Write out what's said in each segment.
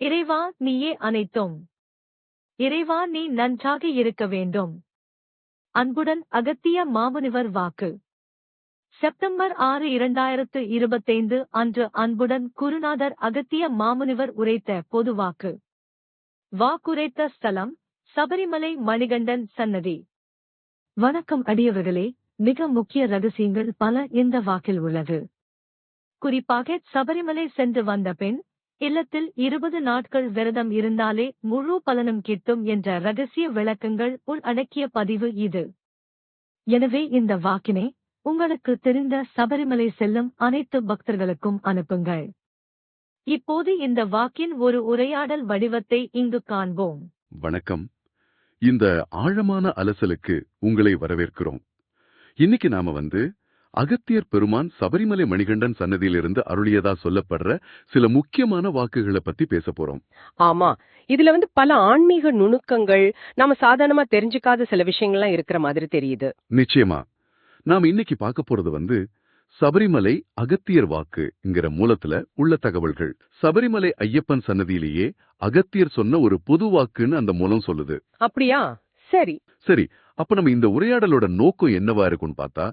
இறைவா நீயே அனைத்தும். இறைவா நீ நன்றாக இருக்க வேண்டும். அன்புடன் அகத்திய மாமுனிவர் வாக்கு. செப்டம்பர் ஆறு இரண்டாயிரத்து இருபத்தைந்து அன்று அன்புடன் குருநாதர் அகத்திய மாமுனிவர் உரைத்த பொதுவாக்கு வாக்குரைத்த ஸ்தலம் சபரிமலை மணிகண்டன் சன்னதி. வணக்கம் அடியவர்களே மிக முக்கிய ரகசியங்கள் பல இந்த வாக்கில் உள்ளது. குறிப்பாக சபரிமலை சென்று வந்த பெண் இல்லத்தில் இருபது நாட்கள் விரதம் இருந்தாலே முழு பலனும் கிட்டும் என்ற ரகசிய விளக்கங்கள் உள் அடக்கிய பதிவு இது. எனவே இந்த வாக்கினை உங்களுக்கு தெரிந்த சபரிமலை செல்லும் அனைத்து பக்தர்களுக்கும் அனுப்புங்கள். இப்போது இந்த வாக்கின் ஒரு உரையாடல் வடிவத்தை இங்கு காண்போம். வணக்கம். இந்த ஆழமான அலசலுக்கு உங்களை வரவேற்கிறோம். இன்னைக்கு நாம வந்து அகத்தியர் பெருமான் சபரிமலை மணிகண்டன் சன்னதியிலிருந்து அருளியதா சொல்லப்படுற சில முக்கியமான வாக்குகளை பத்தி பேச போறோம். ஆமா. இதுல வந்து பல ஆன்மீக நுணுக்கங்கள் நாம சாதாரணமா தெரிஞ்சுக்காத சில விஷயங்கள்லாம் இருக்கிற மாதிரி தெரியுது. நிச்சயமா. நாம் இன்னைக்கு பார்க்க போறது வந்து சபரிமலை அகத்தியர் வாக்குங்கிற மூலத்துல உள்ள தகவல்கள். சபரிமலை ஐயப்பன் சன்னதியிலேயே அகத்தியர் சொன்ன ஒரு பொது வாக்குன்னு அந்த மூலம் சொல்லுது. அப்படியா? சரி. சரி. அப்ப நம்ம இந்த உரையாடலோட நோக்கம் என்னவா இருக்கும்னு பார்த்தா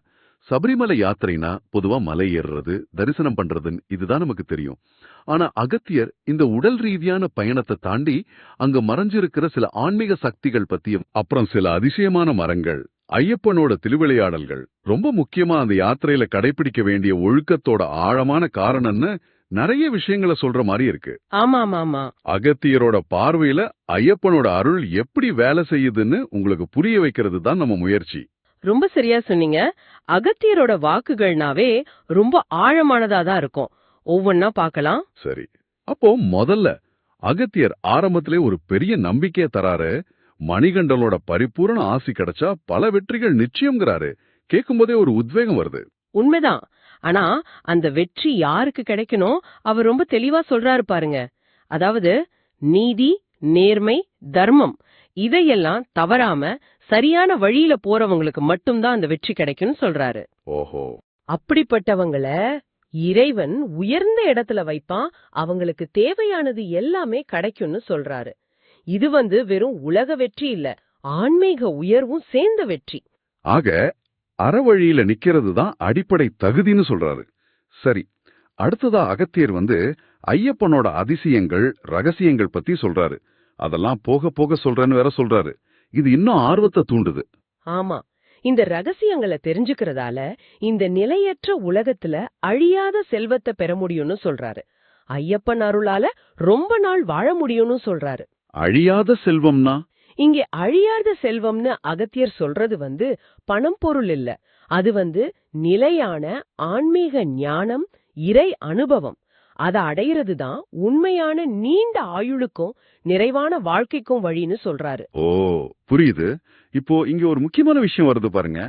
சபரிமலை யாத்திரைனா பொதுவா மலை ஏறுறது தரிசனம் பண்றதுன்னு இதுதான் நமக்கு தெரியும். ஆனா அகத்தியர் இந்த உடல் ரீதியான பயணத்தை தாண்டி அங்க மறைஞ்சிருக்கிற சில ஆன்மீக சக்திகள் பத்தியும் அப்புறம் சில அதிசயமான மரங்கள் ஐயப்பனோட திருவிளையாடல்கள் ரொம்ப முக்கியமா அந்த யாத்திரையில கடைபிடிக்க வேண்டிய ஒழுக்கத்தோட ஆழமான காரணம்னு நிறைய விஷயங்களை சொல்ற மாதிரி இருக்கு. ஆமா ஆமா ஆமா அகத்தியரோட பார்வையில ஐயப்பனோட அருள் எப்படி வேலை செய்யுதுன்னு உங்களுக்கு புரிய வைக்கிறது தான் நம்ம முயற்சி. ரொம்ப சரியா சொன்னீங்க. அகத்தியரோட வாக்குகள்னாவே ரொம்ப ஆழமானதா தான் இருக்கும். ஒவ்வொன்னா பார்க்கலாம். சரி. அப்போ முதல்ல அகத்தியர் ஆரம்பத்திலே ஒரு பெரிய நம்பிக்கைய தராரு. மணிகண்டனோட பரிபூரண ஆசி கிடைச்சா பல வெற்றிகள் நிச்சயம்ங்கிறாரு. கேட்கும்போதே ஒரு உத்வேகம் வருது. உண்மைதான். ஆனா அந்த வெற்றி யாருக்கு கிடைக்கணும் அவர் ரொம்ப தெளிவா சொல்றாரு பாருங்க. அதாவது நீதி நேர்மை தர்மம் இதையெல்லாம் தவறாம சரியான வழியில போறவங்களுக்கு மட்டும்தான் அந்த வெற்றி கிடைக்கும்னு சொல்றாரு. ஓஹோ. அப்படிப்பட்டவங்கள இறைவன் உயர்ந்த இடத்துல வைப்பான் அவங்களுக்கு தேவையானது எல்லாமே கிடைக்கும்னு சொல்றாரு. இது வந்து வெறும் உலக வெற்றி இல்ல ஆன்மீக உயர்வும் சேர்ந்த வெற்றி. ஆக அறவழியில நிக்கிறது தான் அடிப்படை தகுதின்னு சொல்றாரு. சரி அடுத்ததா அகத்தியர் வந்து ஐயப்பனோட அதிசயங்கள் ரகசியங்கள் பத்தி சொல்றாரு. அதெல்லாம் போக போக சொல்றேன்னு வேற சொல்றாரு. இது இன்னும் ஆர்வத்தை தூண்டுது. ஆமா. இந்த ரகசியங்களை தெரிஞ்சுக்கிறதால இந்த நிலையற்ற உலகத்துல அழியாத செல்வத்தை பெற முடியும்னு சொல்றாரு. ஐயப்பன் அருளால ரொம்ப நாள் வாழ முடியும்னு சொல்றாரு. அழியாத செல்வம்னா? இங்கே அழியாத செல்வம்னு அகத்தியர் சொல்றது வந்து பணம் பொருள் இல்ல. அது வந்து நிலையான ஆன்மீக ஞானம் இறை அனுபவம். அத அடையிறது தான் உண்மையான நீண்ட ஆயுளுக்கும் நிறைவான வாழ்க்கைக்கும் வழின்னு சொல்றாரு. ஓ புரியுது. இப்போ இங்க ஒரு முக்கியமான விஷயம் வருது பாருங்க.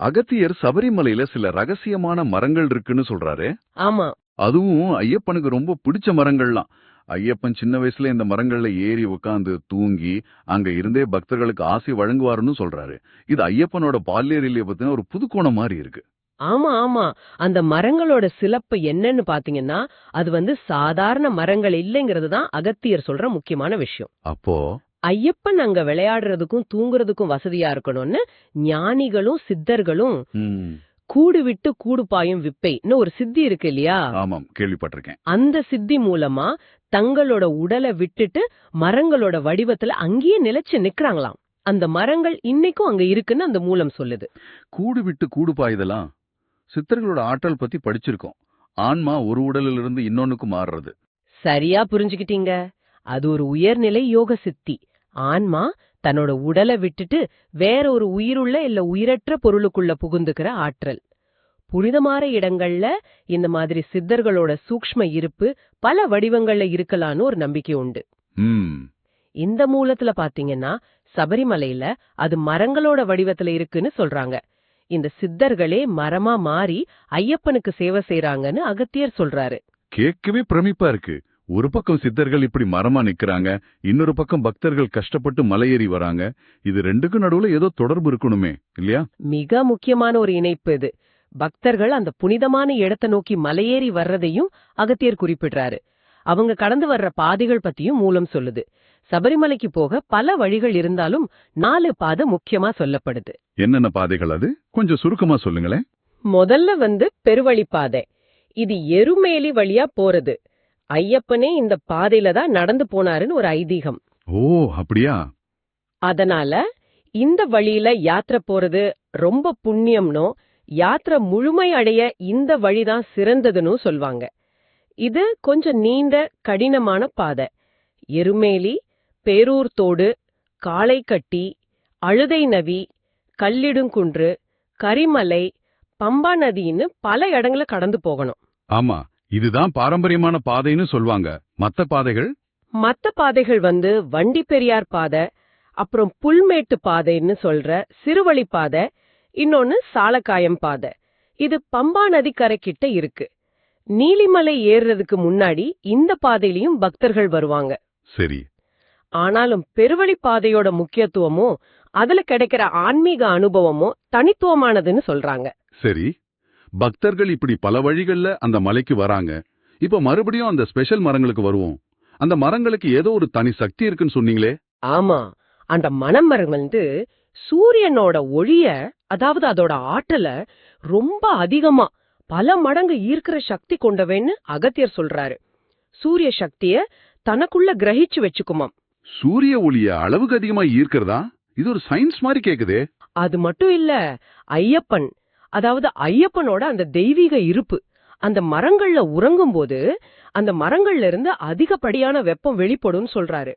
அகத்தியர் சபரிமலையில சில ரகசியமான மரங்கள் இருக்குன்னு சொல்றாரு. ஆமா. அதுவும் ஐயப்பனுக்கு ரொம்ப பிடிச்ச மரங்கள்லாம். ஐயப்பன் சின்ன வயசுல இந்த மரங்கள்ல ஏறி உட்காந்து தூங்கி அங்க இருந்தே பக்தர்களுக்கு ஆசை வழங்குவாருன்னு சொல்றாரு. இது ஐயப்பனோட பால்யரிலிய பத்தின ஒரு புதுக்கோணம் மாதிரி இருக்கு. ஆமா ஆமா. அந்த மரங்களோட சிறப்பு என்னன்னு பாத்தீங்கன்னா அது வந்து சாதாரண மரங்கள் இல்லைங்கிறது தான் அகத்தியர் சொல்ற முக்கியமான விஷயம். அப்போ? ஐயப்பன் அங்க விளையாடுறதுக்கும் தூங்குறதுக்கும் வசதியா இருக்கணும்னு ஞானிகளும் சித்தர்களும் ம், கூடு விட்டு கூடு பாயும் விப்பைன்னு ஒரு சித்தி இருக்கு இல்லையா? ஆமாம் கேள்விப்பட்டிருக்கேன். அந்த சித்தி மூலமா தங்களோட உடலை விட்டுட்டு மரங்களோட வடிவத்துல அங்கேயே நிலைச்சு நிக்கறாங்களாம். அந்த மரங்கள் இன்னைக்கும் அங்க இருக்குன்னு அந்த மூலம் சொல்லுது. கூடு விட்டு கூடு பாயுதெல்லாம் சித்தர்களோட ஆற்றல் பத்தி படிச்சிருக்கோம். ஆன்மா ஒரு உடலில் இருந்து இன்னொன்னுக்கு மாறுறது. சரியா புரிஞ்சுக்கிட்டீங்க. அது ஒரு உயர்நிலை யோக சித்தி. ஆன்மா தன்னோட உடலை விட்டுட்டு வேற ஒரு உயிருள்ள இல்ல உயிரற்ற பொருளுக்குள்ள புகுந்துக்கிற ஆற்றல். புனிதமான இடங்கள்ல இந்த மாதிரி சித்தர்களோட சூக்ஷ்ம இருப்பு பல வடிவங்கள்ல இருக்கலாம்னு ஒரு நம்பிக்கை உண்டு. இந்த மூலத்துல பாத்தீங்கன்னா சபரிமலையில அது மரங்களோட வடிவத்துல இருக்குன்னு சொல்றாங்க. இந்த சித்தர்களே மரமா மாறி ஐயப்பனுக்கு சேவை செய்றாங்கன்னு அகத்தியர் சொல்றாரு. கேட்கவே பிரமிப்பா இருக்கு. ஒரு பக்கம் சித்தர்கள் இப்படி மரமா நிக்கறாங்க இன்னொரு பக்கம் பக்தர்கள் கஷ்டப்பட்டு மலையேறி வராங்க. இது ரெண்டுக்கும் நடுவுல ஏதோ தொடர்பு இருக்கணுமே இல்லையா? மிக முக்கியமான ஒரு இணைப்பு இது. பக்தர்கள் அந்த புனிதமான இடத்தை நோக்கி மலையேறி வர்றதையும் அகத்தியர் குறிப்பிடுறாரு. அவங்க கடந்து வர்ற பாதைகள் பத்தியும் மூலம் சொல்லுது. சபரிமலைக்கு போக பல வழிகள் இருந்தாலும் நாலு பாதை முக்கியமா சொல்லப்படுது. என்னென்ன பாதைகள் அது? கொஞ்சம் சுருக்கமா சொல்லுங்களேன். முதல்ல வந்து பெருவழி பாதை. இது எருமேலி வழியா போறது. ஐயப்பனே இந்த பாதையில தான் நடந்து போனாருன்னு ஒரு ஐதீகம். ஓ அப்படியா? அதனால இந்த வழியில யாத்திரை போறது ரொம்ப புண்ணியம்னோ யாத்திரை முழுமை அடைய இந்த வழிதான் சிறந்ததுன்னு சொல்வாங்க. இது கொஞ்சம் நீண்ட கடினமான பாதை. எருமேலி பேரூர் தோடு காளைக்கட்டி அழுதை நவி கல்லிடுங்குன்று கரிமலை பம்பா நதின்னு பல இடங்களை கடந்து போகணும். ஆமா இதுதான் பாரம்பரியமான பாதைன்னு சொல்வாங்க. மத்த பாதைகள்? மத்த பாதைகள் வந்து வண்டி பெரியார் பாதை அப்புறம் புல்மேட்டு பாதைன்னு சொல்ற சிறுவழி பாதை இன்னொன்னு சாலக்காயம் பாதை. இது பம்பா நதி கரைக்கிட்ட இருக்கு. நீலிமலை ஏறுறதுக்கு முன்னாடி இந்த பாதையிலயும் பக்தர்கள் வருவாங்க. சரி. ஆனாலும் பெருவழி பாதையோட முக்கியத்துவமும் அதுல கிடைக்கிற ஆன்மீக அனுபவமும் தனித்துவமானதுன்னு சொல்றாங்க. சரி. பக்தர்கள் இப்படி பல வழிகள்ல அந்த மலைக்கு வராங்க. இப்ப மறுபடியும் அந்த ஸ்பெஷல் மரங்களுக்கு வருவோம். அந்த மரங்களுக்கு ஏதோ ஒரு தனி சக்தி இருக்குன்னு சொன்னீங்களே? ஆமா. அந்த மணமரம் வந்து சூரியனோட ஒளிய அதாவது அதோட ஆற்றல ரொம்ப அதிகமா பல மடங்கு ஈர்க்கிற சக்தி கொண்டவன்னு அகத்தியர் சொல்றாரு. சூரிய சக்திய தனக்குள்ள கிரகிச்சு வச்சுக்குமாம். சூரிய ஒளிய அளவுக்கு அதிகமா ஈர்க்கிறதா? இது ஒரு சயின்ஸ் மாதிரி கேக்குதே. அது மட்டும் இல்ல ஐயப்பன் அதாவது ஐயப்பனோட அந்த தெய்வீக இருப்பு அந்த மரங்கள்ல உறங்கும்போது அந்த மரங்கள்ல இருந்து அதிகப்படியான வெப்பம் வெளிப்படும்னு சொல்றாரு.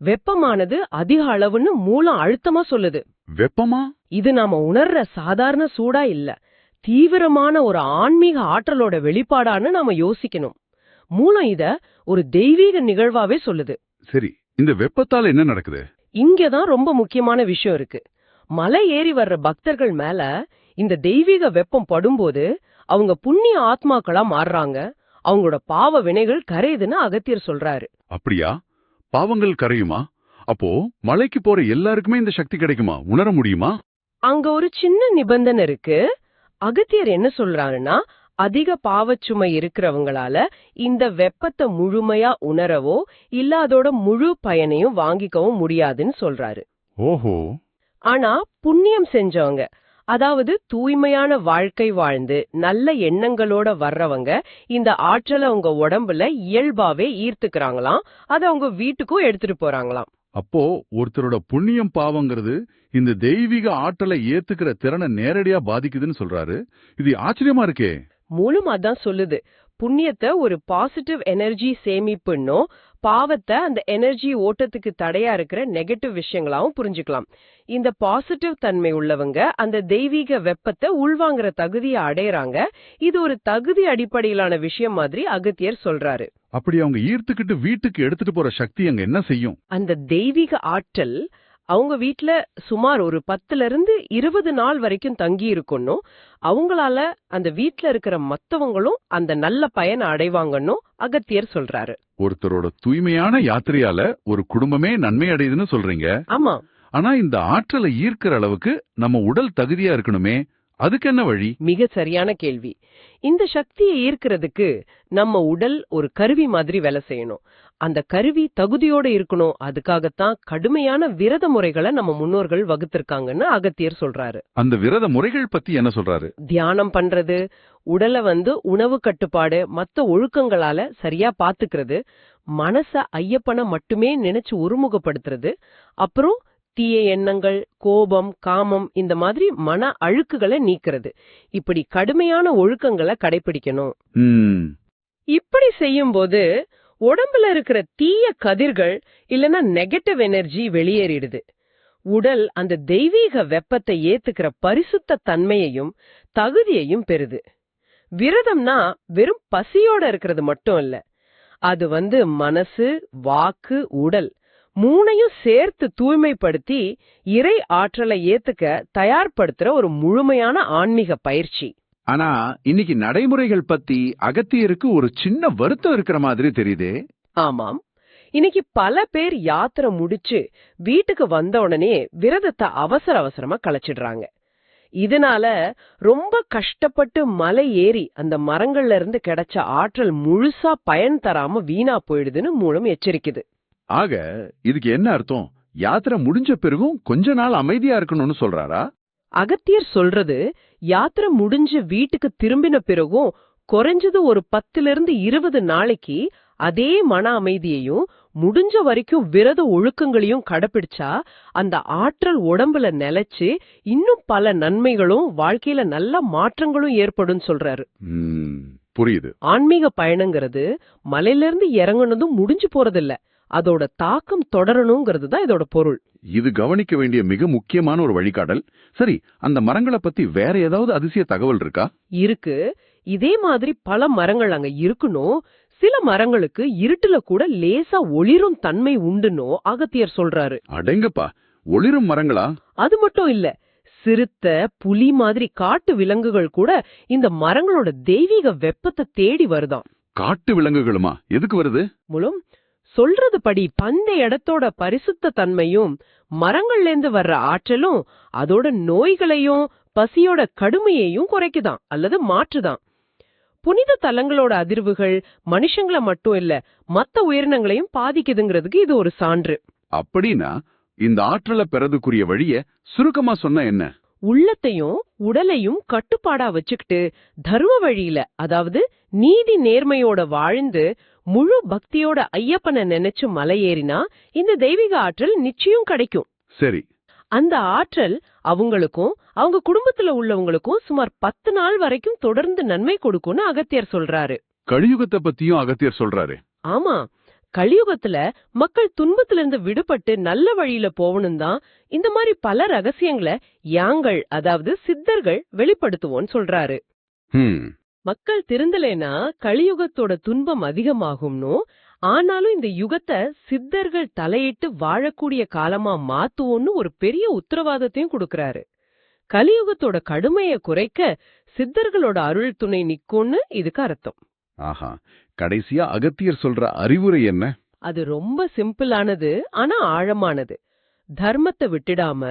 வெப்பமானது அதிக அளவுன்னு மூலம் அழுத்தமா சொல்லுது. வெப்பமா? இது நாம உணர்ற சாதாரண சூடா இல்ல. தீவிரமான ஒரு ஆன்மீக ஆற்றலோட வெளிப்பாடான்னு நாம யோசிக்கணும். மூலம் இத ஒரு தெய்வீக நிகழ்வாவே சொல்லுது. சரி இந்த வெப்பத்தால என்ன நடக்குது? இங்கதான் ரொம்ப முக்கியமான விஷயம் இருக்கு. மலை ஏறி வர்ற பக்தர்கள் மேல இந்த தெய்வீக வெப்பம் படும்போது அவங்க புண்ணிய ஆத்மாக்களா மாறுறாங்க. அவங்களோட பாவ வினைகள் கரையுதுன்னு அகத்தியர் சொல்றாரு. அப்படியா? பாவங்கள் கரையுமா? அப்போ மலைக்கு போற எல்லாருக்குமே இந்த சக்தி கிடைக்குமா? உணர முடியுமா? அங்க ஒரு சின்ன நிபந்தனை இருக்கு. அகத்தியர் என்ன சொல்றாருன்னா அதிக பாவச்சுமை இருக்கிறவங்களால இந்த வெப்பத்தை முழுமையா உணரவோ இல்ல அதோட முழு பயனையும் வாங்கிக்கவும் முடியாதுன்னு சொல்றாரு. ஓஹோ. ஆனா புண்ணியம் செஞ்சவங்க அதாவது தூய்மையான வாழ்க்கை வாழ்ந்து நல்ல எண்ணங்களோட வர்றவங்க இந்த ஆற்றலை அவங்க உடம்புல இயல்பாவே ஈர்த்துக்கிறாங்களாம் அதை அவங்க வீட்டுக்கும் எடுத்துட்டு போறாங்களாம். அப்போ ஒருத்தரோட புண்ணியம் பாவங்கிறது இந்த தெய்வீக ஆற்றலை ஏத்துக்கிற திறனை நேரடியா பாதிக்குதுன்னு சொல்றாரு. இது ஆச்சரியமா இருக்கே. மூலம் அதான் சொல்லுது. புண்ணியத்தை ஒரு பாசிட்டிவ் எனர்ஜி சேமிப்புன்னோ பாவத்தை அந்த எனர்ஜி ஓட்டத்துக்கு தடையா இருக்கிற நெகட்டிவ் விஷயங்களாவும் புரிஞ்சுக்கலாம். இந்த பாசிட்டிவ் தன்மை உள்ளவங்க அந்த தெய்வீக வெப்பத்தை உள்வாங்குற தகுதியை அடையறாங்க. இது ஒரு தகுதி அடிப்படையிலான விஷயம் மாதிரி அகத்தியர் சொல்றாரு. அப்படி அவங்க ஈர்த்துக்கிட்டு வீட்டுக்கு எடுத்துட்டு போற சக்தி அங்க என்ன செய்யும்? அந்த தெய்வீக ஆற்றல் அவங்க வீட்ல சுமார் ஒரு பத்துல இருந்து இருபது நாள் வரைக்கும் தங்கி இருக்கணும் அவங்களால அந்த வீட்ல இருக்கிற மத்தவங்களும் அந்த நல்ல பயனை அடைவாங்கன்னு அகத்தியர் சொல்றாரு. ஒருத்தரோட தூய்மையான யாத்திரையால ஒரு குடும்பமே நன்மை அடையுதுன்னு சொல்றீங்க. ஆமா. ஆனா இந்த ஆற்றலை ஈர்க்கிற அளவுக்கு நம்ம உடல் தகுதியா இருக்கணுமே அதுக்கு என்ன வழி? மிக சரியான கேள்வி. இந்த சக்தியை ஈர்க்கிறதுக்கு நம்ம உடல் ஒரு கருவி மாதிரி வேலை செய்யணும். அந்த கருவி தகுதியோட இருக்கணும். அதுக்காகத்தான் கடுமையான விரத முறைகளை நம்ம முன்னோர்கள் வகுத்திருக்காங்கன்னு அகத்தியர் சொல்றாரு. அந்த விரத முறைகள் பத்தி என்ன சொல்றாரு? தியானம் பண்றது உடலை வந்து உணவு கட்டுப்பாடு மத்த ஒழுக்கங்களால சரியா பாத்துக்கிறது மனச ஐயப்பனை மட்டுமே நினைச்சு ஒருமுகப்படுத்துறது அப்புறம் தீய எண்ணங்கள் கோபம் காமம் இந்த மாதிரி மன அழுக்குகளை நீக்கிறது. இப்படி கடுமையான ஒழுக்கங்களை கடைபிடிக்கணும். இப்படி செய்யும்போது உடம்புல இருக்கிற தீய கதிர்கள் இல்லனா நெகட்டிவ் எனர்ஜி வெளியேறிடுது. உடல் அந்த தெய்வீக வெப்பத்தை ஏத்துக்கிற பரிசுத்த தன்மையையும் தகுதியையும் பெறுது. விரதம்னா வெறும் பசியோட இருக்கிறது மட்டும் இல்ல. அது வந்து மனசு வாக்கு உடல் மூணையும் சேர்த்து தூய்மைப்படுத்தி இறை ஆற்றலை ஏத்துக்க தயார்படுத்துற ஒரு முழுமையான ஆன்மீக பயிற்சி. ஆனா இன்னைக்கு நடைமுறைகள் பத்தி அகத்தியருக்கு ஒரு சின்ன வருத்தம் இருக்கிற மாதிரி தெரியுதே. ஆமாம். இன்னைக்கு பல பேர் யாத்திரை முடிச்சு வீட்டுக்கு வந்த உடனே விரதத்தை அவசர அவசரமா கலைச்சிடுறாங்க. இதனால ரொம்ப கஷ்டப்பட்டு மலை ஏறி அந்த மரங்கள்ல இருந்து கிடைச்ச ஆற்றல் முழுசா பயன் தராம வீணா போயிடுதுன்னு மூலம் எச்சரிக்குது. ஆக இதுக்கு என்ன அர்த்தம்? யாத்திரை முடிஞ்ச பிறகும் கொஞ்ச நாள் அமைதியா இருக்கணும்னு சொல்றாரா? அகத்தியர் சொல்றது யாத்திரை முடிஞ்சு வீட்டுக்கு திரும்பின பிறகும் குறைஞ்சது ஒரு பத்துல இருந்து இருபது நாளைக்கு அதே மன அமைதியையும் முடிஞ்ச வரைக்கும் விரத ஒழுக்கங்களையும் கடைபிடிச்சா அந்த ஆற்றல் உடம்புல நிலைச்சு இன்னும் பல நன்மைகளும் வாழ்க்கையில நல்ல மாற்றங்களும் ஏற்படும் சொல்றாரு. புரியுது. ஆன்மீக பயணங்கிறது மலையில இருந்து இறங்குனதும் முடிஞ்சு போறதில்ல. அதோட தாக்கம் தொடரணுங்கிறது தான் இதோட பொருள். இது கவனிக்க வேண்டிய மிக முக்கியமான ஒரு வழிகாட்டல். சரி அந்த மரங்களை பத்தி வேற ஏதாவது அதிசய தகவல் இருக்கா? இருக்கு. இதே மாதிரி பல மரங்கள் அங்க இருக்கணும். சில மரங்களுக்கு இருட்டுல கூட லேசா ஒளிரும் தன்மை உண்டுன்னோ அகத்தியர் சொல்றாரு. அடேங்கப்பா ஒளிரும் மரங்களா? அது மட்டும் இல்ல சிறுத்தை புலி மாதிரி காட்டு விலங்குகள் கூட இந்த மரங்களோட தெய்வீக வெப்பத்தை தேடி வருதாம். காட்டு விலங்குகளுமா? எதுக்கு வருது? மூலம் சொல்றது படி பந்த இடத்தோட பரிசுத்த தன்மையும் மரங்கள்ல இருந்து வர்ற ஆற்றலும் அதோட நோய்களையும் பசியோட கடுமையையும் குறைக்குதாம் அல்லது மாற்றுதாம் புனித தலங்களோட அதிர்வுகள் மனுஷங்கள மட்டும் இல்ல மத்த உயிரினங்களையும் பாதிக்குதுங்கிறதுக்கு இது ஒரு சான்று. அப்படின்னா இந்த ஆற்றலை பெறதுக்குரிய வழிய சுருக்கமா சொன்ன என்ன? உள்ளத்தையும் உடலையும் கட்டுப்பாடா வச்சுக்கிட்டு தர்ம வழியில அதாவது நீதி நேர்மையோட வாழ்ந்து முழு பக்தியோட ஐயப்பனை நினைச்சு மலை ஏறினா இந்த தெய்வீக ஆற்றல் நிச்சயம் கிடைக்கும். சரி. அந்த ஆற்றல் அவங்களுக்கும் அவங்க குடும்பத்துல உள்ளவங்களுக்கும் சுமார் பத்து நாள் வரைக்கும் தொடர்ந்து நன்மை கொடுக்கும்னு அகத்தியர் சொல்றாரு. கலியுகத்தை பத்தியும் அகத்தியர் சொல்றாரு. ஆமா. கலியுகத்துல மக்கள் துன்பத்துல இருந்து விடுபட்டு நல்ல வழியில போகணும் தான் இந்த மாதிரி பல ரகசியங்களை யாங்கள் அதாவது சித்தர்கள் வெளிப்படுத்துவோன்னு சொல்றாரு. மக்கள் திருந்தலைனா கலியுகத்தோட துன்பம் அதிகமாகும்னு. ஆனாலும் இந்த யுகத்தை சித்தர்கள் தலையிட்டு வாழக்கூடிய காலமா மாத்துவோம்னு ஒரு பெரிய உத்தரவாதத்தையும் கொடுக்கறாரு. கலியுகத்தோட கடுமைய குறைக்க சித்தர்களோட அருள் துணை நிக்கும்னு இதுக்கு அர்த்தம். ஆஹா கடைசியா அகத்தியர் சொல்ற அறிவுரை என்ன? அது ரொம்ப சிம்பிளானது ஆனா ஆழமானது. தர்மத்தை விட்டுடாம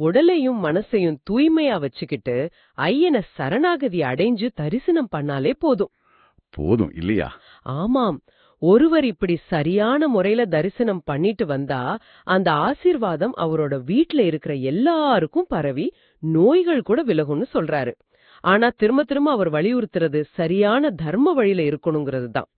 உடலையும் மனசையும் தூய்மையா வச்சுக்கிட்டு ஐயனை சரணாகதி அடைஞ்சு தரிசனம் பண்ணாலே போதும். போதும் இல்லையா? ஆமாம். ஒருவர் இப்படி சரியான முறையில தரிசனம் பண்ணிட்டு வந்தா அந்த ஆசீர்வாதம் அவரோட வீட்ல இருக்கிற எல்லாருக்கும் பரவி நோய்கள் கூட விலகும்னு சொல்றாரு. ஆனா திரும்ப திரும்ப அவர் வலியுறுத்துறது சரியான தர்ம வழியில இருக்கணுங்கிறது தான்.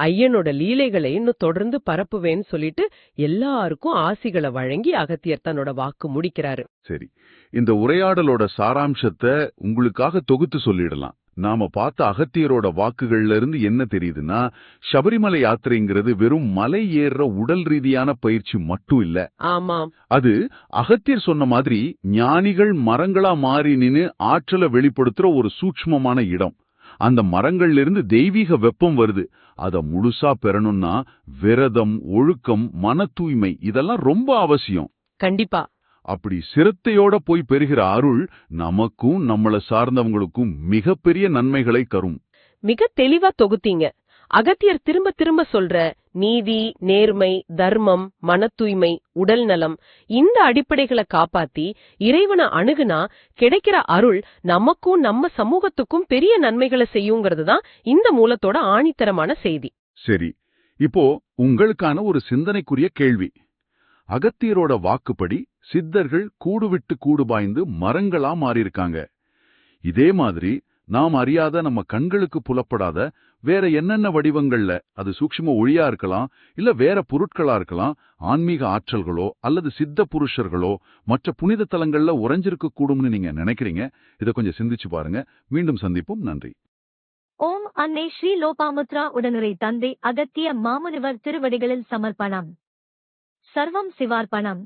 ஐயனோட லீலைகளை இன்னும் தொடர்ந்து பரப்புவேன்னு சொல்லிட்டு எல்லாருக்கும் ஆசிகளை வழங்கி அகத்தியர் தன்னோட வாக்கு முடிக்கிறாரு. சரி. இந்த உரையாடலோட சாராம்சத்தை உங்களுக்காக தொகுத்து சொல்லிடலாம். நாம பார்த்த அகத்தியரோட வாக்குகள்ல இருந்து என்ன தெரியுதுன்னா சபரிமலை யாத்திரைங்கிறது வெறும் மலை ஏறுற உடல் ரீதியான பயிற்சி மட்டும் இல்ல. ஆமாம். அது அகத்தியர் சொன்ன மாதிரி ஞானிகள் மரங்களா மாறி நின்னு ஆற்றலை வெளிப்படுத்துற ஒரு சூட்சுமமான இடம். அந்த மரங்கள்ல இருந்து தெய்வீக வெப்பம் வருது. அத முழுசா பெறணும்னா விரதம் ஒழுக்கம் மன தூய்மை இதெல்லாம் ரொம்ப அவசியம். கண்டிப்பா. அப்படி சிரத்தையோட போய் பெறுகிற அருள் நமக்கும் நம்மள சார்ந்தவங்களுக்கும் மிகப்பெரிய நன்மைகளை தரும். மிக தெளிவா தொகுத்தீங்க. அகத்தியர் திரும்ப திரும்ப சொல்ற நீதி நேர்மை தர்மம் மன தூய்மை உடல் நலம் இந்த அடிப்படைகளை காப்பாத்தி இறைவனை அணுகுனா கிடைக்கிற அருள் நமக்கும் நம்ம சமூகத்துக்கும் பெரிய நன்மைகளை செய்யுங்கிறது தான் இந்த மூலத்தோட ஆணித்தரமான செய்தி. சரி இப்போ உங்களுக்கான ஒரு சிந்தனைக்குரிய கேள்வி. அகத்தியரோட வாக்குப்படி சித்தர்கள் கூடு விட்டு கூடு பாய்ந்து மரங்களா மாறியிருக்காங்க. இதே மாதிரி நாம் அறியாத நம்ம கண்களுக்கு புலப்படாத வேற என்னென்ன வடிவங்கள்ல அது சூக்ஷ்ம ஒளியா இருக்கலாம் இல்ல வேற பொருட்களா இருக்கலாம் ஆன்மீக ஆற்றல்களோ அல்லது சித்த புருஷர்களோ மற்ற புனித தலங்கள்ல உறைஞ்சிருக்க கூடும்னு நீங்க நினைக்கிறீங்க இதை கொஞ்சம் சிந்திச்சு பாருங்க. மீண்டும் சந்திப்போம். நன்றி. ஓம் அன்னை ஸ்ரீ லோபாமுத்ரா உடனுரை தந்தை அகத்திய மாமுனிவர் திருவடிகளில் சமர்ப்பணம். சர்வம் சிவார்ப்பணம்.